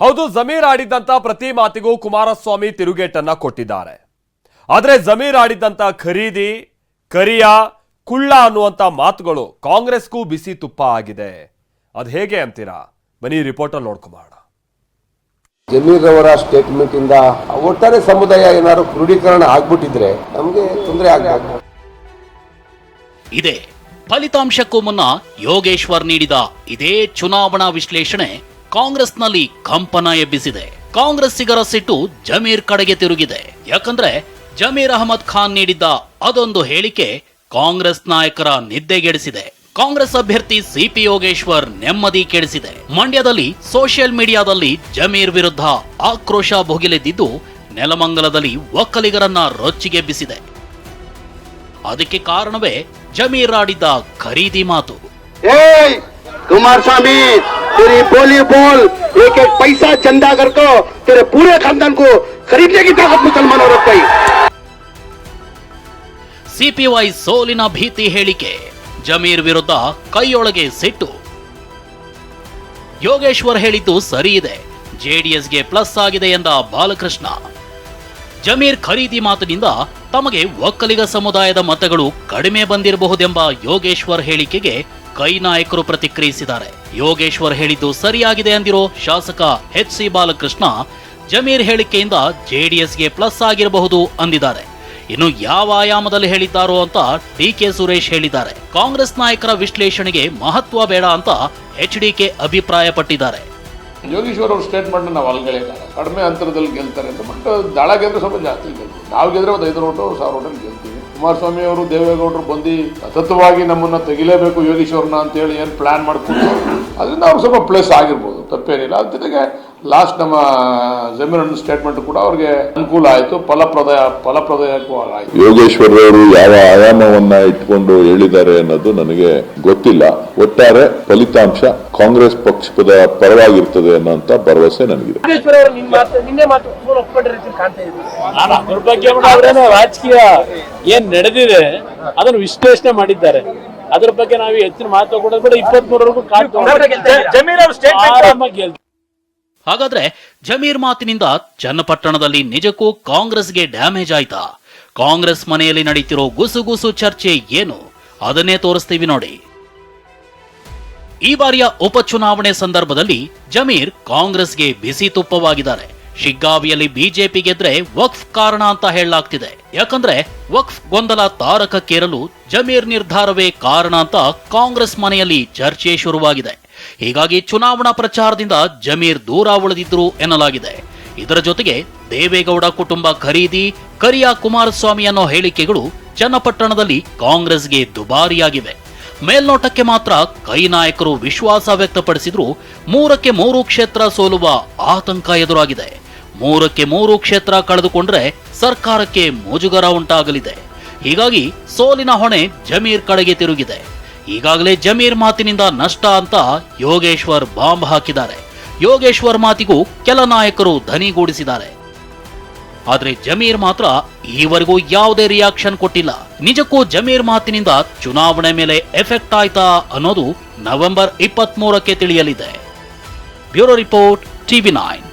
ಹೌದು ಜಮೀರ್ ಆಡಿದ್ದಂತ ಪ್ರತಿ ಮಾತಿಗೂ ಕುಮಾರಸ್ವಾಮಿ ತಿರುಗೇಟನ್ನ ಕೊಟ್ಟಿದ್ದಾರೆ. ಆದರೆ ಜಮೀರ್ ಆಡಿದ್ದಂತ ಖರೀದಿ ಕರಿಯ ಕುಳ್ಳ ಅನ್ನುವಂತ ಮಾತುಗಳು ಕಾಂಗ್ರೆಸ್ಗೂ ಬಿಸಿ ತುಪ್ಪ ಆಗಿದೆ. ಅದು ಹೇಗೆ ಅಂತೀರಾ? ಬನ್ನಿ ರಿಪೋರ್ಟ್ ಅಲ್ಲಿ ನೋಡ್ಕೊಂಬೋಣ. ಜಮೀರ್ ಅವರ ಸ್ಟೇಟ್ಮೆಂಟ್ ಇಂದ ಒಟ್ಟಾರೆ ಸಮುದಾಯ ಏನಾದ್ರು ಕ್ರೋಢೀಕರಣ ಆಗ್ಬಿಟ್ಟಿದ್ರೆ ನಮಗೆ ತೊಂದರೆ ಆಗ್ಬೇಕು ಇದೆ. ಫಲಿತಾಂಶಕ್ಕೂ ಮುನ್ನ ಯೋಗೇಶ್ವರ್ ನೀಡಿದ ಇದೇ ಚುನಾವಣಾ ವಿಶ್ಲೇಷಣೆ ಕಾಂಗ್ರೆಸ್ನಲ್ಲಿ ಕಂಪನ ಎಬ್ಬಿಸಿದೆ. ಕಾಂಗ್ರೆಸ್ಸಿಗರ ಸಿಟ್ಟು ಜಮೀರ್ ಕಡೆಗೆ ತಿರುಗಿದೆ. ಯಾಕಂದ್ರೆ ಜಮೀರ್ ಅಹಮದ್ ಖಾನ್ ನೀಡಿದ್ದ ಅದೊಂದು ಹೇಳಿಕೆ ಕಾಂಗ್ರೆಸ್ ನಾಯಕರ ನಿದ್ದೆಗೆಡಿಸಿದೆ. ಕಾಂಗ್ರೆಸ್ ಅಭ್ಯರ್ಥಿ ಸಿಪಿ ಯೋಗೇಶ್ವರ್ ನೆಮ್ಮದಿ ಕೆಡಿಸಿದೆ. ಮಂಡ್ಯದಲ್ಲಿ ಸೋಷಿಯಲ್ ಮೀಡಿಯಾದಲ್ಲಿ ಜಮೀರ್ ವಿರುದ್ಧ ಆಕ್ರೋಶ ಭುಗಿಲೆದ್ದಿದ್ದು ನೆಲಮಂಗಲದಲ್ಲಿ ಒಕ್ಕಲಿಗರನ್ನ ರೊಚ್ಚಿಗೆಬ್ಬಿಸಿದೆ ಅದಕ್ಕೆ ಕಾರಣವೇ ಜಮೀರ್ ಆಡಿದ್ದ ಖರೀದಿ ಮಾತು. ಕುಮಾರಸ್ವಾಮಿ! तेरी बोली बोल एक एक पैसा चंदा कर को तेरे पूरे खानदान को खरीदने की ताकत मुसलमानों रख गई ಸಿಪಿವೈ ಸೋಲಿನ ಭೀತಿ ಹೇಳಿಕೆ ಜಮೀರ್ ವಿರುದ್ಧ ಕೈಯೊಳಗೆ ಸಿಟ್ಟು ಯೋಗೇಶ್ವರ್ ಹೇಳಿದ್ದು ಸರಿ ಇದೆ ಜೆಡಿಎಸ್ಗೆ ಪ್ಲಸ್ ಆಗಿದೆ ಎಂದ ಬಾಲಕೃಷ್ಣ ಜಮೀರ್ ಖರೀದಿ ಮಾತಿನಿಂದ ತಮಗೆ ಒಕ್ಕಲಿಗ ಸಮುದಾಯದ ಮತಗಳು ಕಡಿಮೆ ಬಂದಿರಬಹುದೆಂಬ ಯೋಗೇಶ್ವರ್ ಹೇಳಿಕೆಗೆ ಕೈ ನಾಯಕರು ಪ್ರತಿಕ್ರಿಯಿಸಿದ್ದಾರೆ. ಯೋಗೇಶ್ವರ್ ಹೇಳಿದ್ದು ಸರಿಯಾಗಿದೆ ಅಂದಿರೋ ಶಾಸಕ ಎಚ್ ಸಿ ಬಾಲಕೃಷ್ಣ ಜಮೀರ್ ಹೇಳಿಕೆಯಿಂದ ಜೆಡಿಎಸ್ಗೆ ಪ್ಲಸ್ ಆಗಿರಬಹುದು ಅಂದಿದ್ದಾರೆ. ಇನ್ನು ಯಾವ ಆಯಾಮದಲ್ಲಿ ಹೇಳಿದ್ದಾರೋ ಅಂತ ಡಿ ಕೆ ಸುರೇಶ್ ಹೇಳಿದ್ದಾರೆ. ಕಾಂಗ್ರೆಸ್ ನಾಯಕರ ವಿಶ್ಲೇಷಣೆಗೆ ಮಹತ್ವ ಬೇಡ ಅಂತ ಎಚ್ ಡಿ ಕೆ ಅಭಿಪ್ರಾಯಪಟ್ಟಿದ್ದಾರೆ. ಯೋಗೀಶ್ವರ್ ಅವ್ರ ಸ್ಟೇಟ್ಮೆಂಟ್ ನಾವು ಅಲ್ಗಳಿಲ್ಲ ಕಡಿಮೆ ಅಂತರದಲ್ಲಿ ಗೆಲ್ತಾರೆ ಅಂತ. ಬಟ್ ದಳ ಗೆದ್ರೆ ಸ್ವಲ್ಪ ಜಾಸ್ತಿ ಗೆಲ್ತೀವಿ ನಾವು ಗೆದ್ರೆ ಒಂದು ಐದು ಓಟು ಸಾವಿರ ಓಟಲ್ಲಿ ಗೆಲ್ತೀವಿ. ಕುಮಾರಸ್ವಾಮಿ ಅವರು, ದೇವೇಗೌಡರು ಬಂದು ಸತತವಾಗಿ ನಮ್ಮನ್ನು ತೆಗಿಲೇಬೇಕು ಯೋಗೀಶ್ವರನ ಅಂತೇಳಿ ಏನು ಪ್ಲ್ಯಾನ್ ಮಾಡ್ಕೊಂಡು ಅದರಿಂದ ಅವ್ರು ಸ್ವಲ್ಪ ಪ್ಲಸ್ ಆಗಿರ್ಬೋದು. ತಪ್ಪೇನಿಲ್ಲ. ಅದ್ರ ಜೊತೆಗೆ ಲಾಸ್ಟ್ ನಮ್ಮ ಜಮೀರನ್ ಸ್ಟೇಟ್ಮೆಂಟ್ ಕೂಡ ಅವ್ರಿಗೆ ಅನುಕೂಲ ಆಯಿತು ಫಲಪ್ರದಾಯ ಫಲಪ್ರದಾಯಕೂ ಆಯಿತು. ಯೋಗೇಶ್ವರ್ ಅವರು ಯಾವ ಆಯಾಮವನ್ನ ಇಟ್ಕೊಂಡು ಹೇಳಿದ್ದಾರೆ ಅನ್ನೋದು ನನಗೆ ಗೊತ್ತಿಲ್ಲ. ಒಟ್ಟಾರೆ ಫಲಿತಾಂಶ ಕಾಂಗ್ರೆಸ್ ಪಕ್ಷದ ಪರವಾಗಿರ್ತದೆ ಅನ್ನೋಂತ ಭರವಸೆ ನನಗಿದೆ. ಅದ್ರ ಬಗ್ಗೆ ರಾಜಕೀಯ ಏನ್ ನಡೆದಿದೆ ಅದನ್ನು ವಿಶ್ಲೇಷಣೆ ಮಾಡಿದ್ದಾರೆ. ಅದ್ರ ಬಗ್ಗೆ ನಾವು ಹೆಚ್ಚಿನ ಮಾತು ಕೂಡ ಇಪ್ಪತ್ಮೂರವರೆಗೂ ಇಪ್ಪತ್ತ್ ಮೂರವರೆಗೂ ಜಮೀರ್ ಅವ್ರ ಸ್ಟೇಟ್ಮೆಂಟ್ ಆರಾಮಾಗಿ ಗೆಲ್ತೀವಿ ಹಾಗಾದ್ರೆ ಜಮೀರ್ ಮಾತಿನಿಂದ ಚನ್ನಪಟ್ಟಣದಲ್ಲಿ ನಿಜಕ್ಕೂ ಕಾಂಗ್ರೆಸ್ಗೆ ಡ್ಯಾಮೇಜ್ ಆಯ್ತಾ? ಕಾಂಗ್ರೆಸ್ ಮನೆಯಲ್ಲಿ ನಡೀತಿರೋ ಗುಸುಗುಸು ಚರ್ಚೆ ಏನು? ಅದನ್ನೇ ತೋರಿಸ್ತೀವಿ ನೋಡಿ. ಈ ಬಾರಿಯ ಉಪಚುನಾವಣೆ ಸಂದರ್ಭದಲ್ಲಿ ಜಮೀರ್ ಕಾಂಗ್ರೆಸ್ಗೆ ಬಿಸಿ ತುಪ್ಪವಾಗಿದ್ದಾರೆ. ಶಿಗ್ಗಾವಿಯಲ್ಲಿ ಬಿಜೆಪಿ ಗೆದ್ರೆ ವಕ್ಫ್ ಕಾರಣ ಅಂತ ಹೇಳಲಾಗ್ತಿದೆ. ಯಾಕಂದ್ರೆ ವಕ್ಫ್ ಗೊಂದಲ ತಾರಕಕ್ಕೇರಲು ಜಮೀರ್ ನಿರ್ಧಾರವೇ ಕಾರಣ ಅಂತ ಕಾಂಗ್ರೆಸ್ ಮನೆಯಲ್ಲಿ ಚರ್ಚೆ ಶುರುವಾಗಿದೆ. ಹೀಗಾಗಿ ಚುನಾವಣಾ ಪ್ರಚಾರದಿಂದ ಜಮೀರ್ ದೂರ ಉಳಿದಿದ್ರು ಎನ್ನಲಾಗಿದೆ. ಇದರ ಜೊತೆಗೆ ದೇವೇಗೌಡ ಕುಟುಂಬ ಖರೀದಿ, ಕರಿಯ ಕುಮಾರಸ್ವಾಮಿ ಅನ್ನೋ ಹೇಳಿಕೆಗಳು ಚನ್ನಪಟ್ಟಣದಲ್ಲಿ ಕಾಂಗ್ರೆಸ್ಗೆ ದುಬಾರಿಯಾಗಿವೆ. ಮೇಲ್ನೋಟಕ್ಕೆ ಮಾತ್ರ ಕೈ ನಾಯಕರು ವಿಶ್ವಾಸ ವ್ಯಕ್ತಪಡಿಸಿದ್ರು ಮೂರಕ್ಕೆ ಮೂರು ಕ್ಷೇತ್ರ ಸೋಲುವ ಆತಂಕ ಎದುರಾಗಿದೆ. ಮೂರಕ್ಕೆ ಮೂರು ಕ್ಷೇತ್ರ ಕಳೆದುಕೊಂಡ್ರೆ ಸರ್ಕಾರಕ್ಕೆ ಮುಜುಗರ ಉಂಟಾಗಲಿದೆ. ಹೀಗಾಗಿ ಸೋಲಿನ ಹೊಣೆ ಜಮೀರ್ ಕಡೆಗೆ ತಿರುಗಿದೆ. ಈಗಾಗಲೇ ಜಮೀರ್ ಮಾತಿನಿಂದ ನಷ್ಟ ಅಂತ ಯೋಗೇಶ್ವರ್ ಬಾಂಬ್ ಹಾಕಿದ್ದಾರೆ. ಯೋಗೇಶ್ವರ್ ಮಾತಿಗೂ ಕೆಲ ನಾಯಕರು ಧನಿಗೂಡಿಸಿದ್ದಾರೆ ಆದರೆ ಜಮೀರ್ ಮಾತ್ರ ಈವರೆಗೂ ಯಾವುದೇ ರಿಯಾಕ್ಷನ್ ಕೊಟ್ಟಿಲ್ಲ. ನಿಜಕ್ಕೂ ಜಮೀರ್ ಮಾತಿನಿಂದ ಚುನಾವಣೆ ಮೇಲೆ ಎಫೆಕ್ಟ್ ಆಯ್ತಾ ಅನ್ನೋದು ನವೆಂಬರ್ ಇಪ್ಪತ್ತ್ ಮೂರಕ್ಕೆ ತಿಳಿಯಲಿದೆ. Bureau report TV nine.